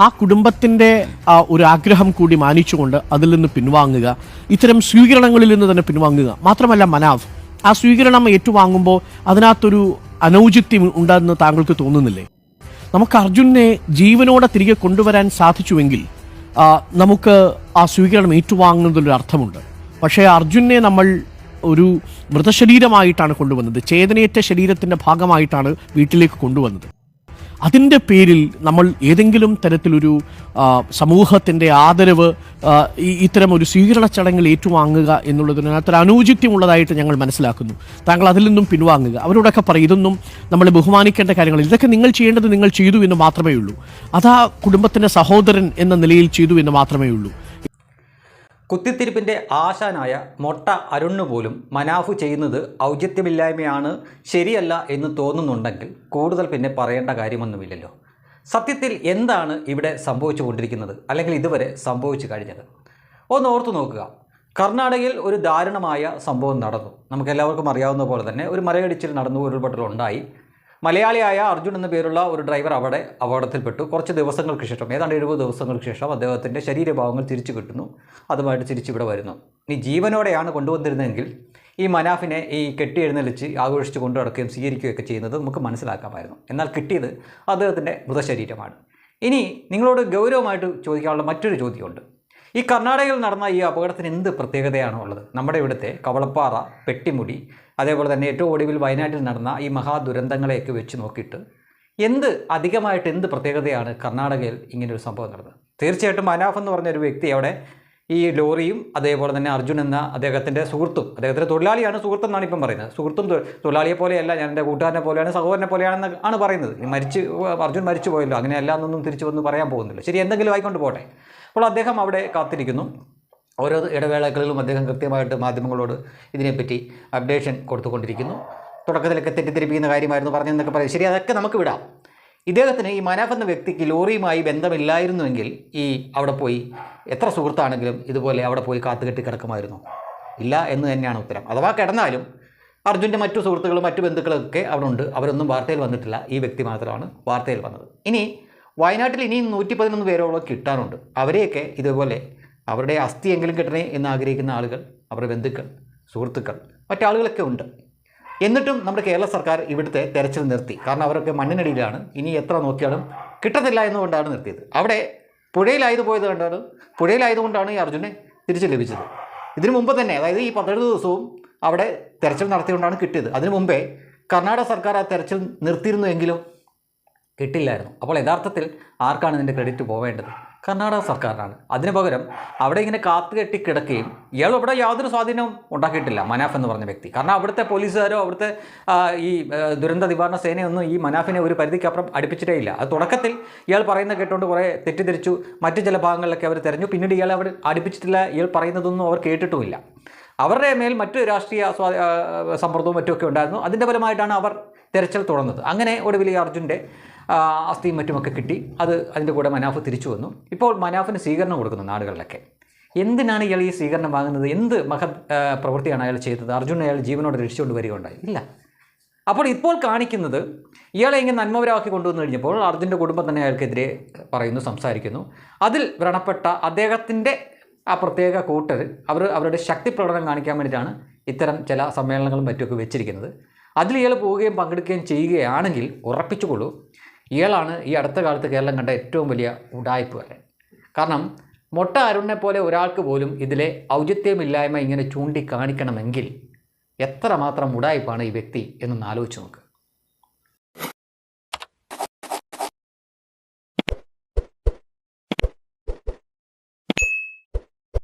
ആ കുടുംബത്തിന്റെ ഒരു ആഗ്രഹം കൂടി മാനിച്ചുകൊണ്ട് അതിൽ നിന്ന് പിൻവാങ്ങുക. ഇത്തരം സ്വീകരണങ്ങളിൽ നിന്ന് തന്നെ പിൻവാങ്ങുക. മാത്രമല്ല മനാഫ് ആ സ്വീകരണം ഏറ്റുവാങ്ങുമ്പോൾ അതിനകത്തൊരു അനൗചിത്യം ഉണ്ടെന്ന് താങ്കൾക്ക് തോന്നുന്നില്ലേ? നമുക്ക് അർജുനെ ജീവനോടെ തിരികെ കൊണ്ടുവരാൻ സാധിച്ചുവെങ്കിൽ നമുക്ക് ആ സ്വീകരണം ഏറ്റുവാങ്ങുന്നതിലൊരു അർത്ഥമുണ്ട്. പക്ഷേ അർജുനെ നമ്മൾ ഒരു മൃതശരീരമായിട്ടാണ് കൊണ്ടുവന്നത്. ചേതനയേറ്റ ശരീരത്തിന്റെ ഭാഗമായിട്ടാണ് വീട്ടിലേക്ക് കൊണ്ടുവന്നത്. അതിന്റെ പേരിൽ നമ്മൾ ഏതെങ്കിലും തരത്തിലൊരു സമൂഹത്തിന്റെ ആദരവ് ഇത്തരം ഒരു സ്വീകരണ ചടങ്ങിൽ ഏറ്റുവാങ്ങുക എന്നുള്ളതിനകത്തൊരു അനൗചിത്യമുള്ളതായിട്ട് ഞങ്ങൾ മനസ്സിലാക്കുന്നു. താങ്കൾ അതിൽ നിന്നും പിൻവാങ്ങുക. അവരോടൊക്കെ പറയും ഇതൊന്നും നമ്മൾ ബഹുമാനിക്കേണ്ട കാര്യങ്ങൾ ഇതൊക്കെ നിങ്ങൾ ചെയ്യേണ്ടത് നിങ്ങൾ ചെയ്തു എന്ന് മാത്രമേ ഉള്ളൂ. അതാ കുടുംബത്തിന്റെ സഹോദരൻ എന്ന നിലയിൽ ചെയ്തു എന്ന് മാത്രമേ ഉള്ളൂ. കുത്തിത്തിരിപ്പിന്റെ ആശാനായ മൊട്ട അരുണ് പോലും മനാഫു ചെയ്യുന്നത് ഔചിത്യമില്ലായ്മയാണ് ശരിയല്ല എന്ന് തോന്നുന്നുണ്ടെങ്കിൽ കൂടുതൽ പിന്നെ പറയേണ്ട കാര്യമൊന്നുമില്ലല്ലോ. സത്യത്തിൽ എന്താണ് ഇവിടെ സംഭവിച്ചു കൊണ്ടിരിക്കുന്നത് അല്ലെങ്കിൽ ഇതുവരെ സംഭവിച്ചു കഴിഞ്ഞത്? ഒന്ന് ഓർത്തു നോക്കുക. കർണാടകയിൽ ഒരു ദാരുണമായ സംഭവം നടന്നു. നമുക്കെല്ലാവർക്കും അറിയാവുന്ന പോലെ തന്നെ ഒരു മലയിടിച്ചിൽ നടന്നു ഉരുൾപൊട്ടൽ ഉണ്ടായി മലയാളിയായ അർജുൻ എന്ന പേരുള്ള ഒരു ഡ്രൈവർ അവിടെ അപകടത്തിൽപ്പെട്ടു. കുറച്ച് ദിവസങ്ങൾക്ക് ശേഷം ഏതാണ്ട് എഴുപത് ദിവസങ്ങൾക്ക് ശേഷം അദ്ദേഹത്തിന്റെ ശരീരഭാഗങ്ങൾ തിരിച്ചു കിട്ടുന്നു. അതുമായിട്ട് തിരിച്ചിവിടെ വരുന്നു. ഇനി ജീവനോടെയാണ് കൊണ്ടുവന്നിരുന്നതെങ്കിൽ ഈ മനാഫിനെ ഈ കെട്ടി എഴുന്നള്ളിച്ച് ആഘോഷിച്ച് കൊണ്ടു നടക്കുകയും സ്വീകരിക്കുകയൊക്കെ ചെയ്യുന്നത് നമുക്ക് മനസ്സിലാക്കാമായിരുന്നു. എന്നാൽ കിട്ടിയത് അദ്ദേഹത്തിന്റെ മൃതശരീരമാണ്. ഇനി നിങ്ങളോട് ഗൗരവമായിട്ട് ചോദിക്കാനുള്ള മറ്റൊരു ചോദ്യമുണ്ട്. ഈ കർണാടകയിൽ നടന്ന ഈ അപകടത്തിന് എന്ത് പ്രത്യേകതയാണ് ഉള്ളത്? നമ്മുടെ ഇവിടുത്തെ കവളപ്പാറ പെട്ടിമുടി അതേപോലെ തന്നെ ഏറ്റവും ഒടുവിൽ വയനാട്ടിൽ നടന്ന ഈ മഹാദുരന്തങ്ങളെയൊക്കെ വെച്ച് നോക്കിയിട്ട് എന്ത് അധികമായിട്ട് എന്ത് പ്രത്യേകതയാണ് കർണാടകയിൽ ഇങ്ങനെ ഒരു സംഭവം നടന്നത്? തീർച്ചയായിട്ടും മനാഫ് എന്ന് പറഞ്ഞ ഒരു വ്യക്തി അവിടെ ഈ ലോറിയും അതേപോലെ തന്നെ അർജുൻ എന്ന അദ്ദേഹത്തിന്റെ സുഹൃത്തും അദ്ദേഹത്തിന്റെ തൊഴിലാളിയാണ് സുഹൃത്തെന്നാണ് ഇപ്പം പറയുന്നത്. സുഹൃത്തും തൊഴിലാളിയെ പോലെയല്ല ഞാൻ എന്റെ കൂട്ടുകാരനെ പോലെയാണ് സഹോദരനെ പോലെയാണെന്ന് ആണ് പറയുന്നത്. മരിച്ച് അർജുൻ മരിച്ചു പോയല്ലോ അങ്ങനെയല്ല എന്നൊന്നും തിരിച്ചു വന്ന് പറയാൻ പോകുന്നില്ല. ശരി എന്തെങ്കിലും ആയിക്കൊണ്ട് പോട്ടെ. അപ്പോൾ അദ്ദേഹം അവിടെ കാത്തിരിക്കുന്നു. ഓരോ ഇടവേളകളിലും അദ്ദേഹം കൃത്യമായിട്ട് മാധ്യമങ്ങളോട് ഇതിനെപ്പറ്റി അപ്ഡേഷൻ കൊടുത്തുകൊണ്ടിരിക്കുന്നു. തുടക്കത്തിലൊക്കെ തെറ്റിദ്ധരിപ്പിക്കുന്ന കാര്യമായിരുന്നു പറഞ്ഞതെന്നൊക്കെ പറയും. ശരി അതൊക്കെ നമുക്ക് വിടാം. ഇദ്ദേഹത്തിന് ഈ മനാഫ് എന്ന വ്യക്തിക്ക് ലോറിയുമായി ബന്ധമില്ലായിരുന്നുവെങ്കിൽ ഈ അവിടെ പോയി എത്ര സുഹൃത്താണെങ്കിലും ഇതുപോലെ അവിടെ പോയി കാത്തുകെട്ടി കിടക്കുമായിരുന്നു. ഇല്ല എന്ന് തന്നെയാണ് ഉത്തരം. അഥവാ കിടന്നാലും അർജുന്റെ മറ്റു സുഹൃത്തുക്കളും മറ്റു ബന്ധുക്കളൊക്കെ അവിടെ ഉണ്ട്. അവരൊന്നും വാർത്തയിൽ വന്നിട്ടില്ല. ഈ വ്യക്തി മാത്രമാണ് വാർത്തയിൽ വന്നത്. ഇനി വയനാട്ടിൽ ഇനിയും നൂറ്റി പതിനൊന്ന് പേരോളം കിട്ടാനുണ്ട് അവരെയൊക്കെ ഇതുപോലെ അവരുടെ അസ്ഥിയെങ്കിലും കിട്ടണേ എന്ന് ആഗ്രഹിക്കുന്ന ആളുകൾ അവരുടെ ബന്ധുക്കൾ സുഹൃത്തുക്കൾ മറ്റാളുകളൊക്കെ ഉണ്ട്. എന്നിട്ടും നമ്മുടെ കേരള സർക്കാർ ഇവിടുത്തെ തെരച്ചിൽ നിർത്തി. കാരണം അവരൊക്കെ മണ്ണിനടിയിലാണ്. ഇനി എത്ര നോക്കിയാലും കിട്ടത്തില്ല എന്നുകൊണ്ടാണ് നിർത്തിയത്. അവിടെ പുഴയിലായത് പോയത് കണ്ടാണ് പുഴയിലായതുകൊണ്ടാണ് ഈ അർജുനെ തിരിച്ചു ലഭിച്ചത്. ഇതിനു മുമ്പ് തന്നെ അതായത് ഈ പതിനേഴ് ദിവസവും അവിടെ തെരച്ചിൽ നടത്തിക്കൊണ്ടാണ് കിട്ടിയത്. അതിനു മുമ്പേ കർണാടക സർക്കാർ ആ തെരച്ചിൽ നിർത്തിയിരുന്നുവെങ്കിലും കിട്ടില്ലായിരുന്നു. അപ്പോൾ യഥാർത്ഥത്തിൽ ആർക്കാണ് ഇതിന്റെ ക്രെഡിറ്റ് പോവേണ്ടത്? കർണാടക സർക്കാരിനാണ്. അതിനു പകരം അവിടെ ഇങ്ങനെ കാത്തു കെട്ടി കിടക്കുകയും ഇയാൾ ഇവിടെ യാതൊരു സ്വാധീനവും ഉണ്ടാക്കിയിട്ടില്ല മനാഫ് എന്ന് പറഞ്ഞ വ്യക്തി. കാരണം അവിടുത്തെ പോലീസുകാരോ അവിടുത്തെ ഈ ദുരന്ത നിവാരണ സേനയൊന്നും ഈ മനാഫിനെ ഒരു പരിധിക്കപ്പുറം അടുപ്പിച്ചിട്ടേ ഇല്ല. അത് തുടക്കത്തിൽ ഇയാൾ പറയുന്നത് കേട്ടുകൊണ്ട് കുറേ തെറ്റിദ്ധരിച്ചു. മറ്റു ചില ഭാഗങ്ങളിലൊക്കെ അവർ തെരഞ്ഞു. പിന്നീട് ഇയാൾ അവർ അടുപ്പിച്ചിട്ടില്ല. ഇയാൾ പറയുന്നതൊന്നും അവർ കേട്ടിട്ടുമില്ല. അവരുടെ മേൽ മറ്റു രാഷ്ട്രീയ സ്വാ സമ്മർദ്ദവും മറ്റുമൊക്കെ ഉണ്ടായിരുന്നു. അതിന്റെ ഫലമായിട്ടാണ് അവർ തെരച്ചിൽ തുടർന്നത് അങ്ങനെ ഒടുവിൽ ഈ അർജുന്റെ അസ്ഥിയും മറ്റുമൊക്കെ കിട്ടി. അത് അതിന്റെ കൂടെ മനാഫ് തിരിച്ചു വന്നു. ഇപ്പോൾ മനാഫിന് സ്വീകരണം കൊടുക്കുന്നു നാടുകളിലൊക്കെ. എന്തിനാണ് ഇയാൾ ഈ സ്വീകരണം വാങ്ങുന്നത്? എന്ത് മഹത് പ്രവൃത്തിയാണ് അയാൾ ചെയ്തത്? അർജുൻ അയാൾ ജീവനോട് രക്ഷിച്ചുകൊണ്ട് വരികയുണ്ടായി ഇല്ല. അപ്പോൾ ഇപ്പോൾ കാണിക്കുന്നത് ഇയാളെ ഇങ്ങനെ നന്മവരാക്കി കൊണ്ടുവന്നു കഴിഞ്ഞപ്പോൾ അർജുന്റെ കുടുംബം തന്നെ അയാൾക്കെതിരെ പറയുന്നു സംസാരിക്കുന്നു. അതിൽ വ്രണപ്പെട്ട അദ്ദേഹത്തിന്റെ ആ പ്രത്യേക കൂട്ടർ അവർ അവരുടെ ശക്തി പ്രകടനം കാണിക്കാൻ വേണ്ടിയിട്ടാണ് ഇത്തരം ചില സമ്മേളനങ്ങളും മറ്റുമൊക്കെ വെച്ചിരിക്കുന്നത്. അതിൽ ഇയാൾ പോവുകയും പങ്കെടുക്കുകയും ചെയ്യുകയാണെങ്കിൽ ഉറപ്പിച്ചുകൊള്ളൂ ഇയാളാണ് ഈ അടുത്ത കാലത്ത് കേരളം കണ്ട ഏറ്റവും വലിയ ഉടായ്പുകാരൻ കാരണം മൊട്ട അരുണിനെ പോലെ ഒരാൾക്ക് പോലും ഇതിലെ ഔചിത്യമില്ലായ്മ ഇങ്ങനെ ചൂണ്ടിക്കാണിക്കണമെങ്കിൽ എത്രമാത്രം ഉടായ്പാണ് ഈ വ്യക്തി എന്നൊന്ന് ആലോചിച്ച് നോക്ക്.